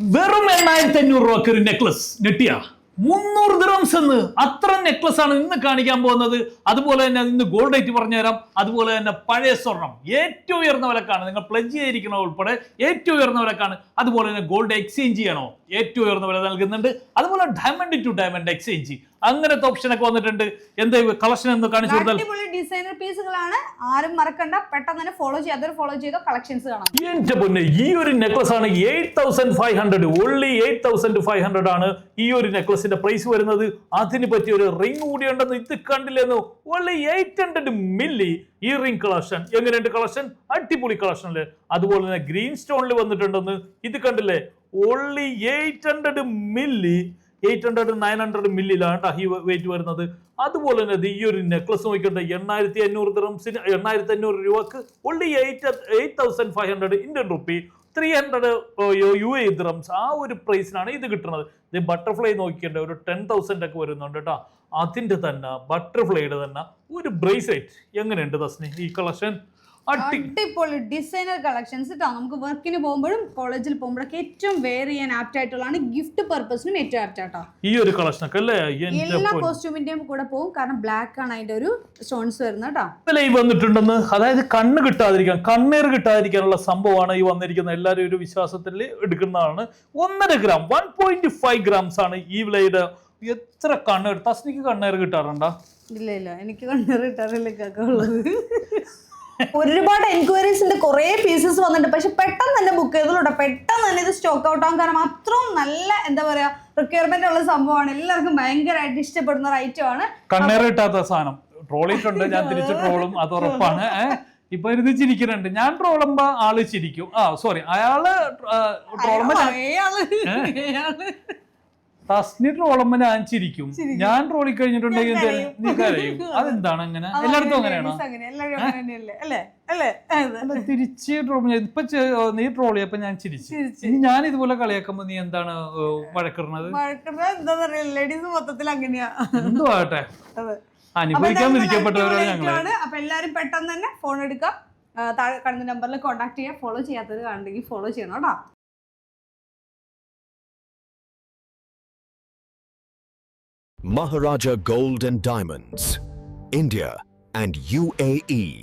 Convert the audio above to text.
വെറും എണ്ണായിരത്തി അഞ്ഞൂറ് രൂപക്ക് ഒരു നെക്ലസ് നെട്ടിയാ? മുന്നൂറ് ദിറംസ് എന്ന് അത്ര നെക്ലസ് ആണ് ഇന്ന് കാണിക്കാൻ പോകുന്നത്. അതുപോലെ തന്നെ ഇന്ന് ഗോൾഡ് റേറ്റ് പറഞ്ഞുതരാം. അതുപോലെ തന്നെ പഴയ സ്വർണം. ഏറ്റവും ഉയർന്ന വിലക്കാണ്. നിങ്ങൾ പ്ലജ് ചെയ്തിരിക്കണ ഉൾപ്പെടെ ഏറ്റവും ഉയർന്ന വിലക്കാണ്. അതുപോലെ തന്നെ ഗോൾഡ് എക്സ്ചേഞ്ച് ചെയ്യണോ? ഏറ്റവും ഉയർന്ന വില നൽകുന്നുണ്ട്. അതുപോലെ ഡയമണ്ട് ടു ഡയമണ്ട് എക്സ്ചേഞ്ച് അങ്ങനത്തെ ഓപ്ഷൻ ഒക്കെ വന്നിട്ടുണ്ട്. എന്ത് കളക്ഷൻ എന്ന് കാണിച്ചു കൊടുത്താൽ? ഡിസൈനർ പീസുകളാണ് ആരും മറക്കണ്ട. പെട്ടെന്ന് തന്നെ ഫോളോ ചെയ്ത് ഫോളോ ചെയ്തോ കളക്ഷൻസ് കാണാം. എന്റെ പൊന്നെ ഈ ഒരു നെക്ലസ് ആണ് eight thousand five hundred only eight thousand five hundred ആണ് ഈ ഒരു നെക്ലസിന്റെ പ്രൈസ് വരുന്നത്. അതിന് പറ്റിയ ഒരു റിംഗ് കൂടി ഉണ്ടെന്ന് ഇത് കണ്ടില്ലെന്ന്? ഓൺലി എയ്റ്റ് ഹൺഡ്രഡ് മില്ലി ഈ റിംഗ് കളക്ഷൻ എങ്ങനെയുണ്ട് കളക്ഷൻ അടിപൊളി കളക്ഷൻ അല്ലേ? അതുപോലെ തന്നെ ഗ്രീൻ സ്റ്റോണിൽ വന്നിട്ടുണ്ടെന്ന് ഇത് കണ്ടില്ലേ? Only eight hundred milli eight hundred nine hundred മില്ലിലാണ് ഈ വെയിറ്റ് വരുന്നത്. അതുപോലെ തന്നെ ഈ ഒരു നെക്ലസ് നോക്കിയിട്ട് എണ്ണായിരത്തി അഞ്ഞൂറ് ദ്രംസിന് എണ്ണായിരത്തി അഞ്ഞൂറ് രൂപക്ക് only eight eight thousand five hundred Indian rupee three hundred U A dirhams ആ ഒരു പ്രൈസിനാണ് ഇത് കിട്ടുന്നത്. ഇത് ബട്ടർഫ്ലൈ നോക്കിക്കേണ്ട ഒരു ടെൻ തൗസൻഡ് ഒക്കെ വരുന്നുണ്ട് കേട്ടോ അതിന്റെ തന്നെ ബട്ടർഫ്ലൈയുടെ തന്നെ ഒരു ബ്രേസ്ലെറ്റ് എങ്ങനെയുണ്ട് തസ്നി ഈ കളക്ഷൻ അടിപൊളി. ഡിസൈനർ കളക്ഷൻസ് കേട്ടോ നമുക്ക് വർക്കിന് പോകുമ്പോഴും കോളേജിൽ പോകുമ്പോഴൊക്കെ ഏറ്റവും വെയർ ചെയ്യാൻ ആപ്റ്റ് ആയിട്ടുള്ളതാണ് ഗിഫ്റ്റ് പർപ്പസിനും ഏറ്റവും ആപ്റ്റ് ആട്ടോ. ഈ ഒരു കളക്ഷനൊക്കെ അല്ലേ? എല്ലാ കോസ്റ്റ്യൂമിന്റെയും കൂടെ പോകും കാരണം ബ്ലാക്ക് ആണ് അതിന്റെ ഒരു സ്റ്റോൺസ് വരുന്നത് കേട്ടോ. ലൈവ് വന്നിട്ടുണ്ടെന്ന്. അതായത് കണ്ണ് കിട്ടാതിരിക്കാൻ കണ്ണീർ കിട്ടാതിരിക്കാനുള്ള സംഭവമാണ് ഈ വന്നിരിക്കുന്ന എല്ലാവരും ഒരു വിശ്വാസത്തിൽ എടുക്കുന്നതാണ്. ഒന്നര gram one point five grams ആണ് ഈ വിലയുടെ എത്ര കണ്ണീർ തസ്നിക്ക് കണ്ണീർ കിട്ടാറുണ്ടോ? ഇല്ല ഇല്ല. എനിക്ക് കണ്ണറിട്ടാറില്ല ഉള്ളത്. ഒരുപാട് എൻക്വയറീസിന്റെ കുറെ പീസസ് വന്നിട്ടുണ്ട്. പക്ഷെ പെട്ടെന്ന് തന്നെ ബുക്ക് ചെയ്തോട്ടോ പെട്ടെന്ന് തന്നെ ഇത് സ്റ്റോക്ക് ഔട്ട് ആകും കാരണം അത്രയും നല്ല എന്താ പറയാ റിക്വയർമെന്റ് ഉള്ള സംഭവമാണ്. എല്ലാവർക്കും ഭയങ്കരമായിട്ട് ഇഷ്ടപ്പെടുന്ന ഒരു ഐറ്റം ആണ്. കണ്ണേറിട്ടാത്ത സാധനം. ട്രോളിട്ടുണ്ട് ഞാൻ തിരിച്ചു ട്രോളും അത് ഉറപ്പാണ്. ഇപ്പൊ ഇരുന്ന് ചിരിക്കുന്നുണ്ട്. ഞാൻ ട്രോളുമ്പോ ആൾ ചിരിക്കും. ആ സോറി അയാൾ ട്രോളുമ്പോ തസ്നി ട്രോളുമ്പോ ഞാൻ ചിരിക്കും. ഞാൻ ട്രോളി കഴിഞ്ഞിട്ടുണ്ടെങ്കിൽ നീ കരയും. അതെന്താണ് അങ്ങനെ? എല്ലായിടത്തും അങ്ങനെയാണോ? തിരിച്ച് ട്രോൾ ഇപ്പൊ നീ ട്രോൾ ചെയ്യപ്പോ ഞാൻ ചിരിച്ചു. ഇനി ഞാൻ ഇതുപോലെ കളിയാക്കുമ്പോ നീ എന്താണ് വഴക്കിടുന്നത്? ലേഡീസ് മൊത്തത്തിൽ അങ്ങനെയാ. എന്തോ ആട്ടെ അനുഭവിക്കാൻ വിധിക്കപ്പെട്ടവരാണ് ഞങ്ങൾ. അപ്പൊ എല്ലാരും പെട്ടെന്ന് തന്നെ ഫോൺ എടുക്കാം. താഴെ കാണുന്ന നമ്പറിൽ കോൺടാക്ട് ചെയ്യാം. ഫോളോ ചെയ്യാത്തവർ കാണുന്നെങ്കിൽ ഫോളോ ചെയ്യണം കേട്ടോ. Maharaja Gold and Diamonds, India and UAE.